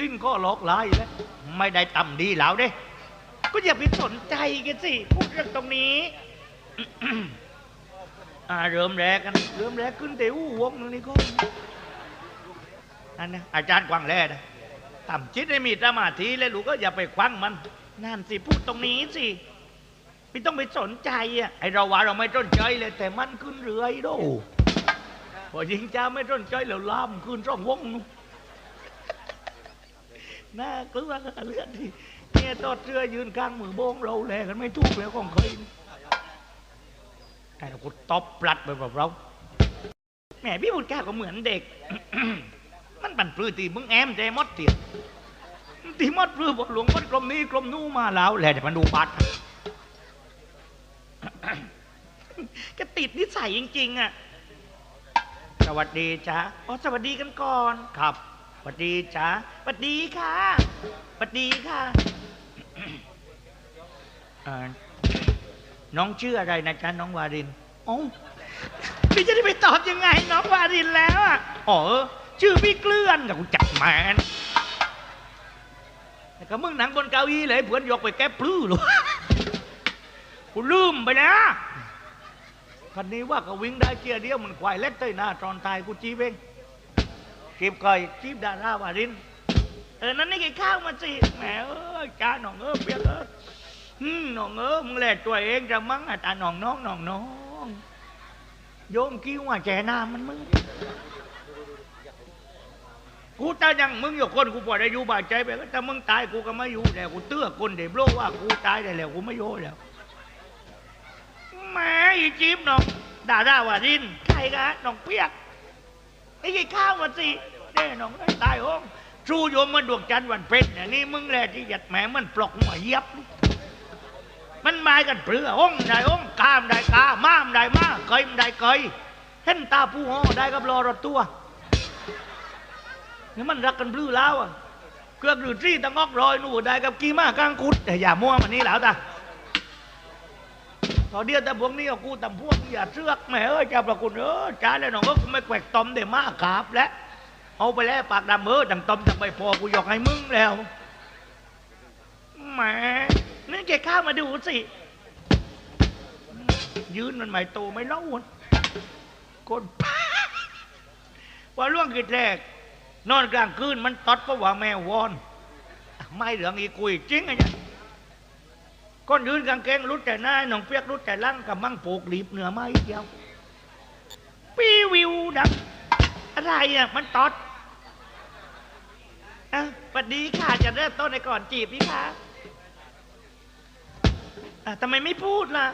สิ้นก็หลอกหลายแล้วไม่ได้ต่ำดีแล้วเด้ ก็อย่าไปสนใจกันสิ พูดเรื่องตรงนี้ อ่าเริ่มแรกกัน เริ่มแรกขึ้นเตอู้วงนึงนี่ก็อันนะอาจารย์กวางแร่นะต่ำจิตให้มีสมาธิแล้วลูกก็อย่าไปคว้างมัน นั่นสิ พูดตรงนี้สิไม่ต้องไปสนใจอะไอเราว่าเราไม่สนใจเลย แต่มันขึ้นเรื่อยโดพอยิงจ้าไม่สนใจแล้วล่ามขึ้นร่องวงนู่ น่ากลัวเลือดที่เนี่ยตอดเสื้อยืนกลางมือโบงเราแลกันไม่ทุกแล้วของเคยแต่เราก็ตบปลัดไปแบบเราแหมพี่บุญกล้าก็เหมือนเด็ก มันปั่นปลื้อตีมึงแอมใจมดเตียตีมดปลื้อบทหลวงมดกลมนี้กลมนู้มาแล้วแหละแต่มันดูบัตรก็ติดนิสัยจริง ๆ อะ สวัสดีจ้าอ๋อสวัสดีกันก่อนครับ สวัสดีจ้าสวัสดีค่ะสวัสดีค่ะเอ่อน้องชื่ออะไรนะจ๊ะน้องวารินอ๋อพี่จะได้ไปตอบยังไง น้องวารินแล้วอะอ๋อชื่อพี่เกลื่อนกับกูจับแมนแต่ก็มึงหนังบนเก้าอี้เลยเพื่อนยกไปแก้ปลื้อหรอกูลืมไปแล้วคันนี้ว่าก็วิ่งได้เกียร์เดียวมันควายเล็กเต้ยหน้าตอนตายกูจีบเอง จีบเคยจีบดาราวารินเออนั่นนี่กินข้าวมาสิแหมเออจ้าหนองเออเปียกเอออืมหนองเออมึงแหละตัวเองจะมั้งอะตาหนองน้องหนองน้องโยมคิ้วว่าแจหน้ามันมึงกูตายยังมึงอยู่คนกูปล่อยได้อยู่บาดใจไปก็แต่มึงตายกูก็ไม่อยู่แล้วกูเตื้อคนเดบโลว่ากูตายได้แล้วกูไม่โยแล้วแม่อีจีบน้องด่าด่าวารินใครกะน้องเปียก ไอ้กินข้าวมาสิเด้น้องได้ตายห้องชูโยมมันดวงจันทร์วันเพ็ญเนี่ยนี่มึงแหละที่หยัดแหมมันปลอกหัวเย็บมันมากันเปลือห้องได้ห้องกามได้กาม้ามได้มาเคยมได้เคยเห็นตาผู้ห้อได้กับรอรถตัวนี่มันรักกันปลื้อแล้วอะเครื่องดื่มที่ตั้งอกรอยหนูได้กับกีมากลางกุดแต่อย่ามั่วมันนี่แล้วตา ตอนเดียวแต่พวกนี้เอากูตำพวกอย่าเสือกแม่เอ้ยเจ้าประคุณเออจ้าแล้วน้องก็ไม่แกวกตอมเดี๋ยวมากกราบแล้วเอาไปแล้วปากดำเออดังตอมดังใบพอกูยกให้มึงแล้วแหมนี่แกข้ามาดูสิยืนมันไม่โตไม่เล่าวนคนว่าล่วงกิดแรก นอนกลางคืนมันตอดเพราะว่าแมววอน ไม่เหลืองอีกุยจริงไงเนี่ย ก้นยืนกางเกงรุดแต่หน้าหนองเปียกรุดแต่ล่างกับมั่งปลูกหลีบเหนือไม้เดียวปีวิวดังอะไรอะมันตอดอะสวัสดีค่ะจะเริ่มต้นในก่อนจีบพี่คะอะทำไมไม่พูดล่ะ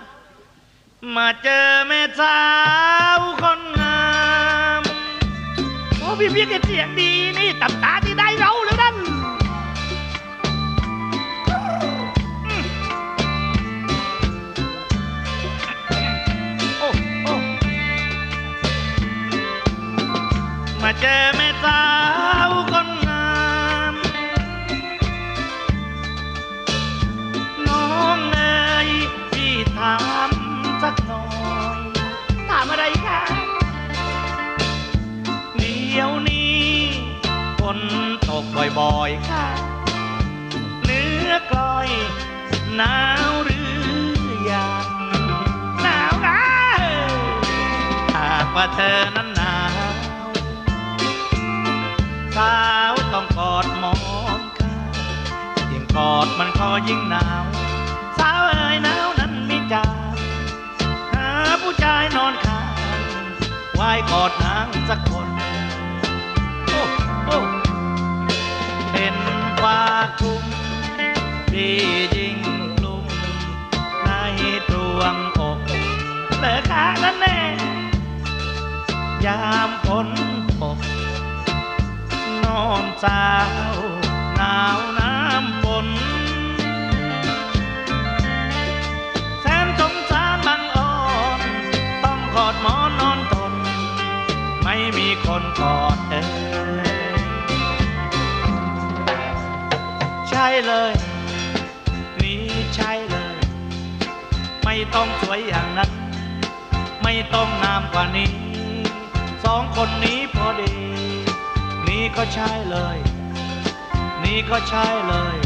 มาเจอแม่สาวคนงาม โอ้พี่พี่แกเสียงดี มาเจอแม่สาวคนงามน้องเอ๋ยพี่ถามสักหน่อย ถามอะไรคะเดี๋ยวนี้ฝนตกบ่อยๆค่ะ เนื้อกลอยหนาวหรือยังหนาวนะหากว่าเธอนั้น กอดมันก็ยิ่งหนาวสาวเอ๋ยหนาวนั้นไม่จางหาผู้ชายนอนข้างไว้กอดนางสักคนโอ้โอ้เป็นฟ้าคลุมที่ยิงกลุ่มในดวงอกเลือขานั้นแน่ยามฝนตกนอนสาว กอดเอยใช่เลย นี่ใช่เลย ไม่ต้องสวยอย่างนั้น ไม่ต้องงามกว่านี้ สองคนนี้พอดี นี่ก็ใช่เลย นี่ก็ใช่เลย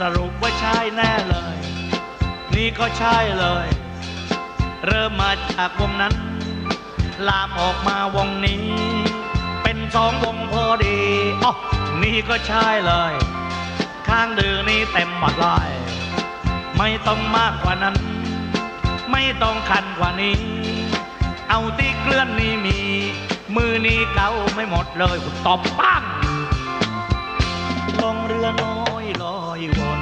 สรุปว่าใช่แน่เลย นี่ก็ใช่เลย เริ่มมาจากวงนั้น ลามออกมาวงนี้ เป็นสองวงพอดีอ๋อนี่ก็ใช่เลย ข้างดือนี้เต็มหมดเลยไม่ต้องมากกว่านั้น ไม่ต้องคันกว่านี้ เอาที่เคลื่อนนี่มี มือนี้เก่าไม่หมดเลยคุณตบปั้งลงเรือน้อยลอยวน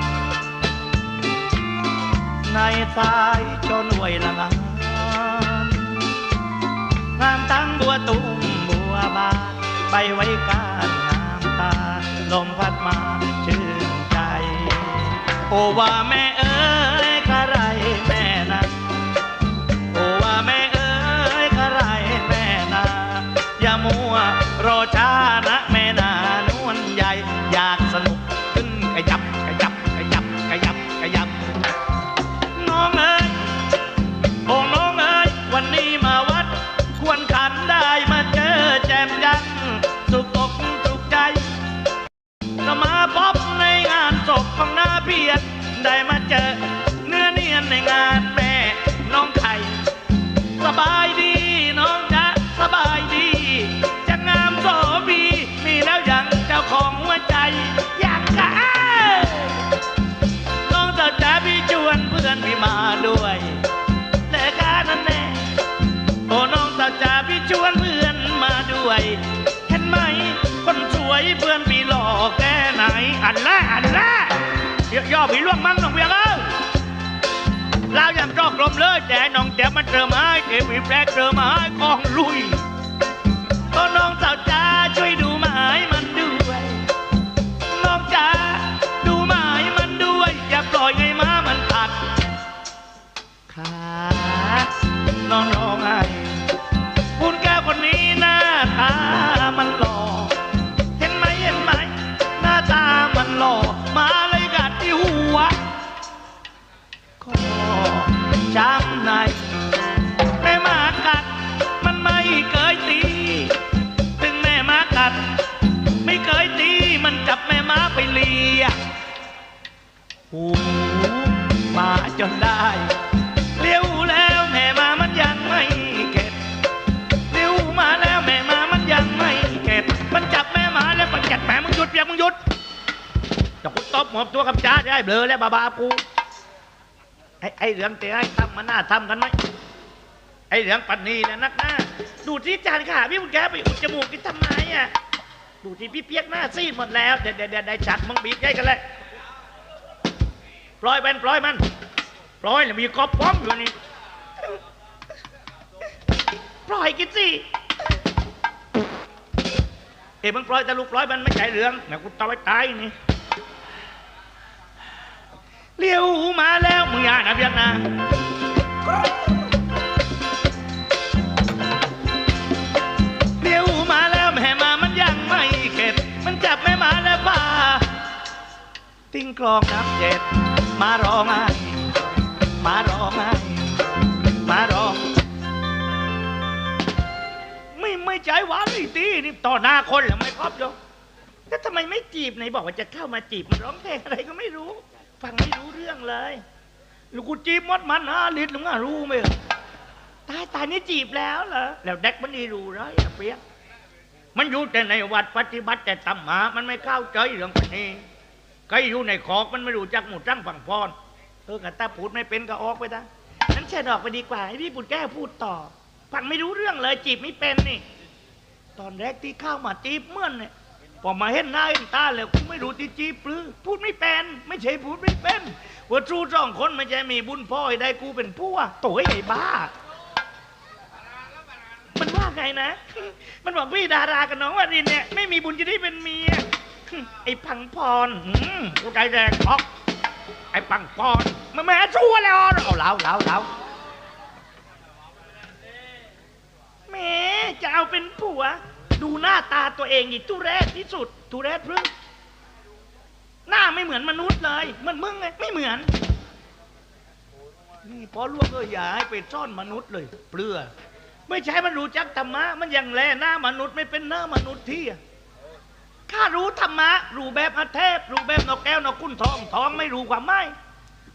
ในสายจนหวละงา งามตั้งบัวตุ้มบัวบานใบไว้การงามตาลมพัดมาชื่นใจ โอว่าแม่เอ เพื่อนพี่หล่อแค่ไหน อันแรกอันละเดี๋ยวย่อพี่ล่วงมั่งน้องเบียงเอ้ยเราอย่างจอกลมเลยแต่น้องแจ๋มมันเจอไม้เก็บพี่แปลกเจอไม้กองลุยโอ้น้องสาวจ๋า หูมาจนได้เลี้ยวแล้วแม่มามันยังไม่เข็ดเลี้ยวมาแล้วแม่มามันยังไม่เข็ดมันจับแม่มาแล้วมันจัดแม่มึงหยุดเปียกมึงหยุดจะกูตบหมอบตัวกับจ้าได้เบลอแล้วบาบากูไอ้ไอ้เหลืองเตะไอ้ทำมันน่าทำกันไหมไอ้เหลืองปันนี่แหละนักหน้าดูที่จานขาพี่มึงแกไปอุดจมูกกินทำไมอะดูที่พี่เปียกหน้าซีดหมดแล้วเดี๋ยวเดี๋ยวเดี๋ยวได้จัดมึงบีบใหญ่กันเลย ปล่อยมันปล่อยมันปล่อยแล้วมีกอบพร้อมอยู่นี่ปล่อยกินสิเอ้มึงปล่อยแต่ลูกปล่อยมันไม่ใช่เหลืองแม่กูตายตายนี่เลี้ยวมาแล้วมึงอย่านะเบียดนะเลี้ยวมาแล้วแม่มามันยังไม่เข็ดมันจับแม่มาแล้วป่าติ้งกลองน้ำเจ็ด มาร้องไห้มาร้องไห้มาร้องไม่ไม่ใจหวานนี่ตีนี่ต่อหน้าคนแล้วไม่ครอบยกแล้วทำไมไม่จีบไหนบอกว่าจะเข้ามาจีบมันร้องเพลงอะไรก็ไม่รู้ ฟังไม่รู้เรื่องเลยลูกกูจีบมดมันฮะลิตลุงอะรู้ไหมตายตายนี่จีบแล้วเหรอแล้วเด็กมันนี่รู้เลยอะเปียกมันอยู่แต่ในวัดปฏิบัติแต่ตำหมามันไม่เข้าใจเรื่องพว กนี้ก็อยู่ในคอกมันไม่รู้จักหมู่จังฝั่งพรเออกะตาพูดไม่เป็นก็ออกไปนะนั้นเชิญออกไปดีกว่าให้พี่ปุดแก้วพูดต่อฟังไม่รู้เรื่องเลยจีบไม่เป็นนี่ ตอนแรกที่เข้ามาจีบเมื่อนเนี่ยพอมาเห็นหน้าเห็นตาแล้วกูไม่รู้ที่จีบหรือพูดไม่เป็น ไม่ใช่พูดไม่เป็นว่าทรูสองคนไม่ใช่มีบุญพ่อให้ได้กูเป็นผัวโตัวไอ้บ้า มันว่าไงนะ มันบอกพี่ดารากับน้องวารินเนี่ยไม่มีบุญจะได้เป็นเมีย ไอ้พังพรอืมกูใจแดงออกไอ้พังพรมันแม่ชั่วแล้วเอาแล้วแล้วแล้วแม่จะเอาเป็นผัว ดูหน้าตาตัวเองอีกทุเรศที่สุดทุเรศพึ่งหน้าไม่เหมือนมนุษย์เลยเหมันมึงไงไม่เหมือนนี่พอล่วงเอออย่าให้ไปซ่อนมนุษย์เลย เปลือ ไม่ใช่มันรู้จักธรรมะมันยังแลหน้ามนุษย์ไม่เป็นหน้ามนุษย์ที่ ข้ารู้ธรรมะ รู้แบบอาเทพ รู้แบบนกแก้วนกคุ้นทองทองไม่รู้ความหมาย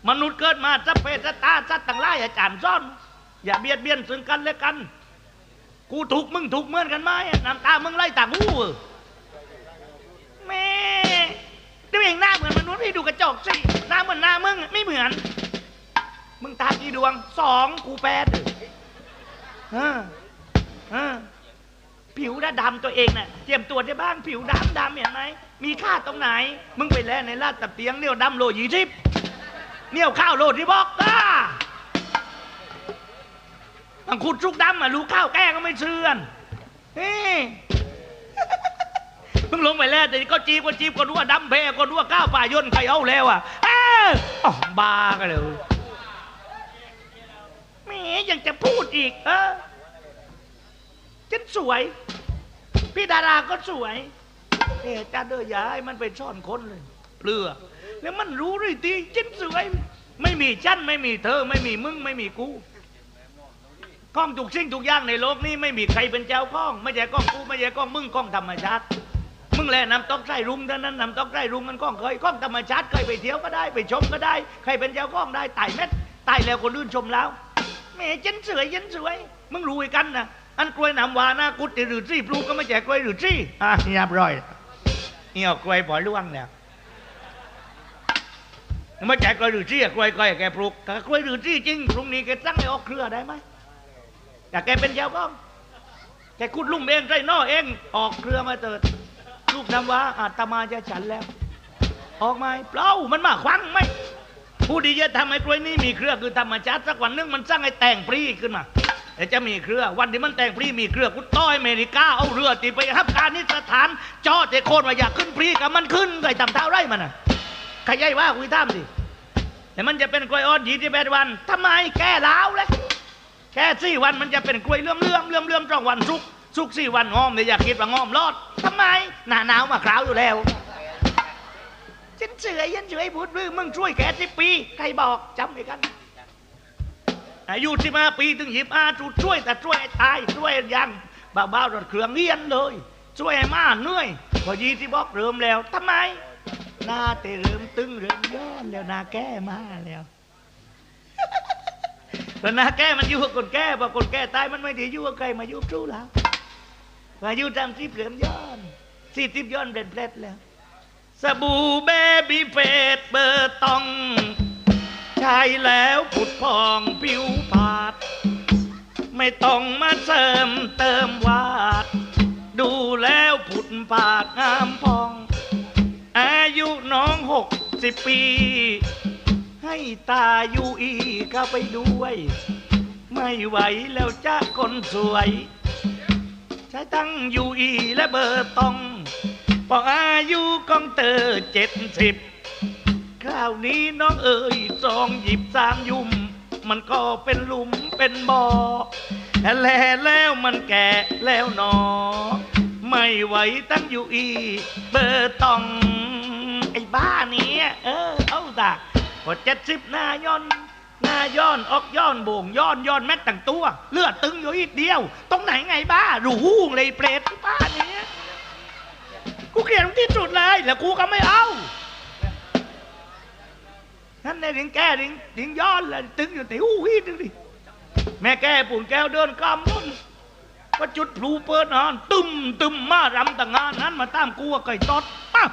มนุษย์เกิดมาจะเพศจะตาสัตว์ต่างหลายอาจารย์ซ่อน อย่าเบียดเบียนซึ่งกันและกัน กูถูกมึงถูกเหมือนกันไหมน้ำตามึงไล่ต่างหูแม่ดูเองหน้าเหมือนมนุษย์พี่ดูกระจกสิหน้าเหมือนหน้ามึงไม่เหมือน มึงตากี่ดวงสองกูแปดเออเออ ผิวดำตัวเองน่ะเจียมตัวได้บ้างผิวดำดำเห็นไหมมีค่าตรงไหน มึงไปแล่ในลาดตับเตียงเนี่ยดำโลยี่สิบเนี่ยข้าวโลที่บอกอ่าบางขุดชุกดำอะรู้ข้าวแก้ก็ไม่เชื่อนนี่เพิ่งลงไปแล้วแต่นี่ก็จีบก็จีบก็รู้ว่าดำเพก็รู้ว่าก้าวป่ายนใครเอาแล้วอะเอ้าอ๋อบากันเลยแหมยังจะพูดอีกเออฉันสวย พี่ดาราก็สวยเอ๊ะจ้าเด้อยายมันไปซ่อนคนเลยเปลือ แล้วมันรู้ด้วยทีฉันสวย ไม่มีฉันไม่มีเธอ ไม่มีมึงไม่มีกูกล้องทุกสิ่งทุกอย่างในโลกนี้ไม่มีใครเป็นเจ้ากล้อง ไม่ใช่กล้องกูไม่ใช่กล้องมึงกล้องธรรมชาติมึงแหละนำตอกไส้รุงเท่านั้นนำตอกไส้รุงมันกล้องเคยกล้องธรรมชาติเคยไปเที่ยวก็ได้ไปชมก็ได้ ใครเป็นเจ้ากล้องได้ไต่เม็ดไต่แล้วคนอื่นชมแล้วแหม่ฉันสวยฉันสวย มึงรู้ไอ้กันนะ อันกล้วยน้ำวานะกุดหรือซี่ปลูกก็ไม่ใช่กล้วยหรือซี่อะเรียบร้อยเหี่ยวกล้วยปล่อยล่วงแล้วไม่ใช่กล้วยหรือซี่กล้วยกล้วยแกปลูกกล้วยหรือซี่จริงพรุ่งนี้แกตั้งให้ออกเครือได้ไหมอยากแกเป็นเจ้ากล้องแกคุดลุ่มเองไรนอเองออกเครือมาเติดลูกนำว่าอาตมาจะฉันแล้ว ออกไหมเปล่ามันมาควังไหมผู้ดีจะทำให้กล้วยนี้มีเครือคือธรรมชาติสักวันนึงมันสร้างให้แต่งปรีขึ้นมา เดี๋ยวจะมีเครือวันที่มันแต่งปรีมีเครือกูต้อยอเมริกาเอาเรือตีไปฮับการนิสถานจอเจโคนว่าอยากขึ้นปรีกับมันขึ้นไก่ตำเท้าไร่มันน่ะใครใหญ่ว่าคุยท่ามสิแต่มันจะเป็นกล้วยอ่อนยี่สิบแปดวันทำไมแก้ล้าวเลยแค่สี่วันมันจะเป็นกล้วยเลื่อมเลื่อมเลื่อมเลื่อมสองวันสุกสุกสี่วันงอมเนี่ยอยากคิดว่างอมรอดทำไมหนาหนาวมาคราวอยู่แล้วฉันเฉยยันเฉยพูดมือมึงช่วยแกสิปี ใครบอกจำไว้กัน อายุสิบห้าปีถึงหยิบอาจุดช่วยแต่ช่วยตายช่วยยังบ้าๆรถเครื่องเรียนเลย ช่วยมาเหนื่อยพอยีที่บอกเริ่มแล้วทำไมหน้าเตเริ่มตึงเริ่มย้อนแล้วหน้าแก้มาแล้วแต่หน้าแก้มันอยู่กับคนแก้พอคนแก้ตายมันไม่ได้อยู่กับใครมาอยู่รู้แล้วมาอยู่ตามที่เปลี่ยนย้อนสี่ทิพย้อนเป็นเพลดแล้วสบู่เบบี้เฟสเบอร์ตอง ใช้แล้วผุดพองผิวผาด ไม่ต้องมาเสริมเติมวาด ดูแล้วผุดปาดงามพอง อายุน้องหกสิบปี ให้ตาอยู่อีเข้าไปด้วย ไม่ไหวแล้วจ้าคนสวย ใช้ตั้งอยู่อีและเบอร์ตองพออายุกองเตอเจ็ดสิบ คราวนี้น้องเอ๋ยซองหยิบสามยุ่ม มันก็เป็นหลุมเป็นบ่อแหล่แล้วมันแก่แล้วหนอ ไม่ไหวตั้งอยู่อีเบอร์ตอง ไอ้บ้าเนี้ยเออเอาตาพอเจ็ดสิบหน้าย้อนหน้าย้อนออกย้อนโบ่งย้อนย้อนแม็ดตั้งตัว เลือดตึงอยู่อีกเดียวตรงไหนไงบ้ารูหูเลยเปรตบ้าเนี้ยกูเกลียดที่สุดเลยแล้วกูก็ไม่เอา นั่นในถึงแก้ถึงถึงย้อนเลยตึงอยู่แต่หูฮีตึงดิแม่แก้ปุ่นแก้วเดินกำมุ่นก็จุดพลูเปิดนอนตึมตึมมารำต่างงานนั้นมาตามกูว่าไก่ตอดปั๊บ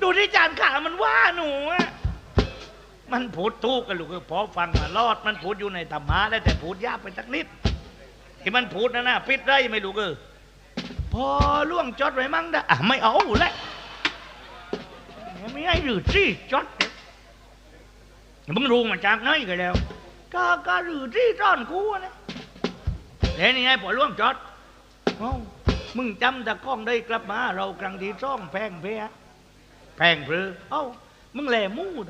ดูที่จานขามันว่าหนูอะมันพูดถูกกันลูกคือพอฟังมารอด มันพูดอยู่ในธรรมะได้แต่พูดยากไปสักนิด ที่มันพูดนะนะปิดได้ไม่รู้เออพอล่วงจอดไว้มั่งได้อะไม่เอาแหละ ไม่ให้หรือที่จดมึงรู้มาจากไหนกันแล้วก็ก็หรือที่ซ่อนกูนะเดี๋ยวนี้ไงพอล่วงจดเอ้ามึงจำต่กล้องได้กลับมา เราครั้งที่ซ่องแพงเพะแพงเพอเอ้ามึงแหล่มูด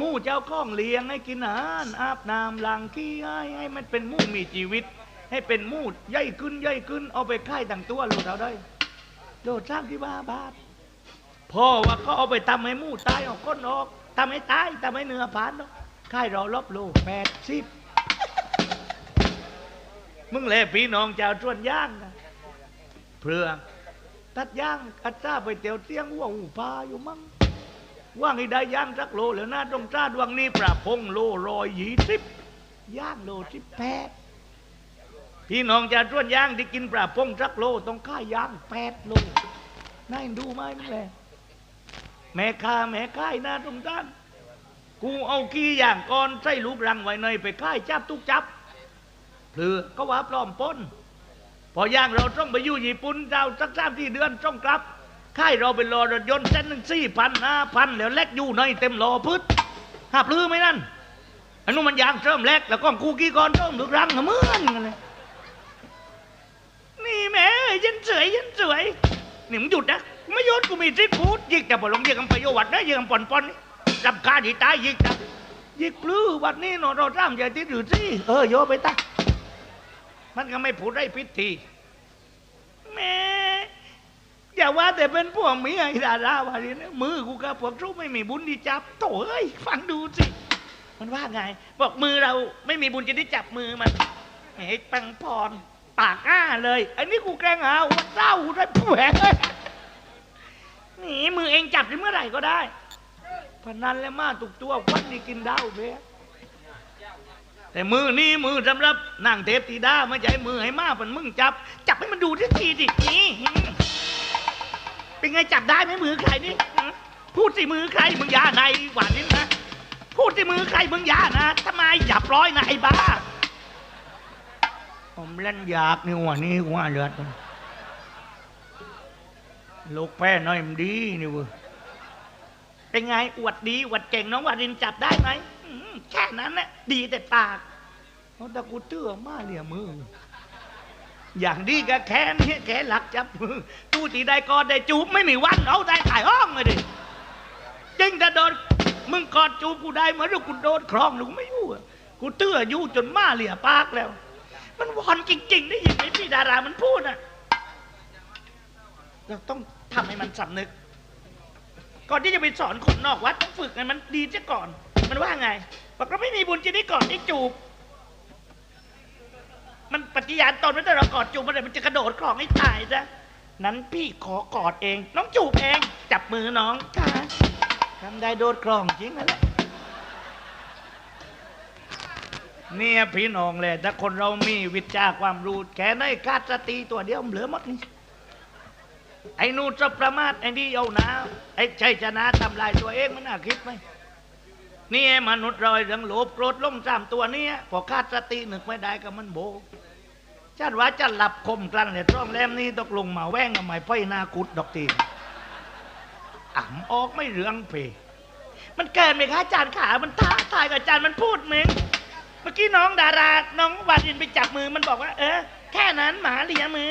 มูเจ้าข้องเลี้ยงให้กินอาหารอาบน้ำล้างขี้ให้ให้มันเป็นมูมีชีวิต ให้เป็นมูดใหญ่ขึ้นใหญ่ขึ้นเอาไปค่ายต่างตัวโหลดเอาได้โหลดสร้างที่บ้าบาท พ่อว่าเขาเอาไปทำให้หมูตายออกก้นออกทำให้ตายทำให้เนื้อผานเนาะค่ายเราลบโลแปดสิบมึงแลพี่น้องชาวชวนย่างนะเพื่อตัดย่างกัดจ้าไปเตียวเตียงว่าหูพาอยู่มั้งว่างให้ได้ย่างสักโลแล้วนะตรงจ้าดวงนี้ปราพงโลรอยหยีสิบย่างโลสิบแปดพี่น้องจะต้วนย่างที่กินปราพงสักโลต้องค่าย่างแปดโลน่าเห็นดูไหมมึงแหละ แม่ค้าแม่ค้ายนะตรงจ้านกูเอาขี้อย่างก่อนใส่ลูกรังไว้ในไปค่ายจับทุกจับเพื่อก็ว่าปลอมปนพอย่างเราต้องไปอยู่ญี่ปุ่นเราสักสามที่เดือนต้องกลับค่ายเราเป็นรอรถยนต์เส้นหนึ่งสี่พันห้าพันแล้วแลกอยู่ในเต็มรอพืชหาปลื้อไหมนั่นอันนู้นมันยางเริ่มแลกแล้วก็คูกี้ก่อนเริ่มลึกรังเหมือนกันเลยนี่แม่ยันสวยยันสวยนี่มึงหยุดนะ ไม่ยุดกูมีทริปพูดยิกแต่พอลงยิกกันไปโยวัดนะยิกกันปอนปอนนี่จับคารดีตายยิกจับยิกปลื้อวัดนี้เนอะเราจ้ามใหญ่ที่หรือที่เออโยไปตามันก็ไม่พูดได้พิธีแม่อย่าว่าแต่เป็นพวกเมียไอ้ดาราวารีนะมือกูกับพวกรู้ไม่มีบุญที่จับโถ่เอ้ยฟังดูสิมันว่าไง บอกมือเราไม่มีบุญจะได้จับมือมันเฮ้ยปังพรปากอ้าเลย อันนี้กูแกล้งหาว่าเศร้าได้ผู้แหงเล นี่มือเองจับได้เมื่อไหร่ก็ได้พนันแล้วมาตุกตัวควันนี่กินดาวเบแต่มือนี่มือสำหรับนั่งเทปตีด้าไม่ใช่มือให้มากมันมึงจับ จับให้มันดูที่ทีดินี่เป็นไงจับได้ไหมมือใครนี่พูดสิมือใครมึงยาในหวานนี่นะพูดสิมือใครมึงยานะทำไมหยับร้อยนะไอ้บ้าผมเล่นยากนี่หัวนี่หัวเลือด ลูกแพ้น้อยมันดีนี่เว้ยเป็นไงอวดดีอวดเก่งน้องวารินจับได้ไหมอืมแค่นั้นแหละดีแต่ปากเอาต่กูเตื้อมาเหลี่ยมือ อย่างดีก็แค่นี้แค่หลักจับมือตู้ตีได้กอดได้จูบไม่มีวันเอาได้ถ่ายห้องเลยดิจริงถ้าโดนมึงกอดจูบกูได้เหมือนกับกูโดนครองหรือกูไม่อยู่อะกูเตื้ออยู่จนมาเหลี่ยปากแล้ว มันวอนจริง ๆ ได้ยินไหมพี่ดารามันพูดอะเราต้อง ทำให้มันสำนึก ก่อนที่จะไปสอนคนนอกวัดต้องฝึกให้มันดีซะก่อน มันว่าไงบอกเราไม่มีบุญจะได้ก่อนได้จูบ มันปฏิญาณตนไม่ได้เรากอดจูบมันเลยมันจะกระโดดคลองให้ตายซะนั้นพี่ขอกอดเอง น้องจูบเอง จับมือน้องค่ะทำได้โดดคลองจริงนั่นแหละเนี่ยพี่น้องเลยถ้าคนเรามีวิชาความรู้แค่ในกาดสติตัวเดียวเหลือหมดนี่ ไอ้นู่นจะประมาทไอ้นี่เอาหนะไอ้ชัยชนะทำลายตัวเองมันน่าคิดไหมนี่ไอ้มนุษย์เรอยเรื่องโลภโกรธหลงสามตัวเนี้ยพอขาดสติหนึกไม่ได้ก็มันโบชาติว่าจะหลับคมกลางเนี่ยร่องแรมนี้ตกลงมาแว่งกับไม่ไฟนากุดดอกตีนอ่ำออกไม่เรื่องเพมันเกินไหมคะอาจารย์ขา มันท้าทายกับอาจารย์มันพูดเหมึงเมื่อกี้น้องดารา น้องวาดินไปจับมือมันบอกว่า เออ แค่นั้นหมาเลียมือ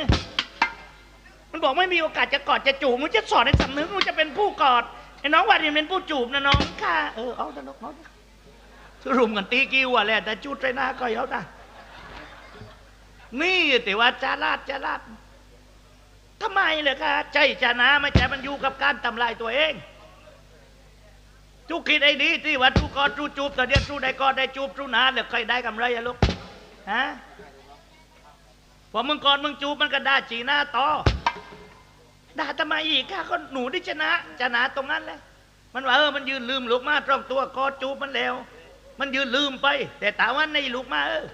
มันบอกไม่มีโอกาสจะกอดจะจูบมันจะสอนให้สำนึกมันจะเป็นผู้กอดไอ้น้องวาดินเป็นผู้จูบนะน้องค่ะเออเอาตลกเอารุมกันตีกิ้วอะแหละแต่จุดไรหน้าก็เอาได้นี่แต่ว่าจาราดจาราดทำไมเลยคะใจชนะไม่ใช่มันอยู่กับการทำลายตัวเองทุกคิดไอ้ดีที่ว่าทุกกอดทุกจูบแต่เดียวทุกได้กอดได้จูบทุกนานแล้วใครได้กำไรอะลูกฮะพอมึงกอดมึงจูบมันก็ได้จีหน้าต่อ ด่าทำไมอีกค่ะก็หนูได้ชนะชนะตรงนั้นแหละ มันว่าเออมันยืนลืมลูกมาตรงตัวกอดจูบมันแล้ว มันยืนลืมไป แต่ถามว่าในลูกมาเออ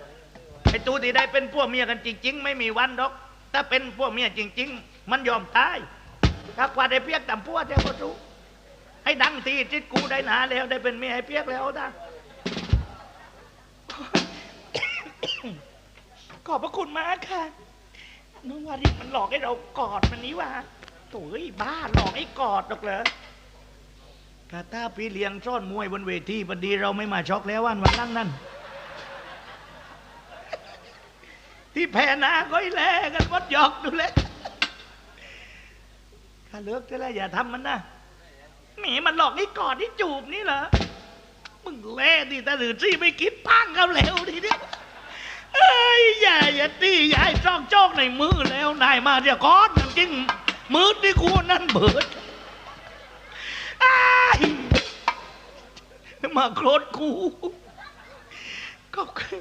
ไอ้ตูที่ได้เป็นพวกเมียกันจริง ๆ ไม่มีวันดอก ถ้าเป็นพวกเมียจริง ๆ มันยอมตายถ้ากว่าได้เพียกต่ำพวกเจ้าก็รู้ให้ดังทีจิตกูได้หนาแล้วได้เป็นเมียให้เพียกแล้วนะขอบพระคุณมากค่ะน้องวาริมันหลอกให้เรากอดมันนี้ว่า ถเอ้ยบ้าหลอกให้กอดหรอกเหรอกาตาพี่เลี้ยงซ่อนมวยบนเวทีพอดีเราไม่มาช็อกแล้ววันวันนั่งนั่นที่แพ้นาก็อีแลกันวัดหยอกดูเลยข้าเลิกได้แล้วอย่าทำมันนะแหมมันหลอกให้กอดให้จูบนี่เหรอ มึงแล่ดิแต่หรือซี่ไม่คิดพังเขาเร็วทีเนี้ยเอ้ยอย่าอย่าตีอย่าให้จ้องโจกในมือแล้วนายมาเดี๋ยวก้อนจริง มืดนี่กูนั่นเบิดมาโครดกูก็คือ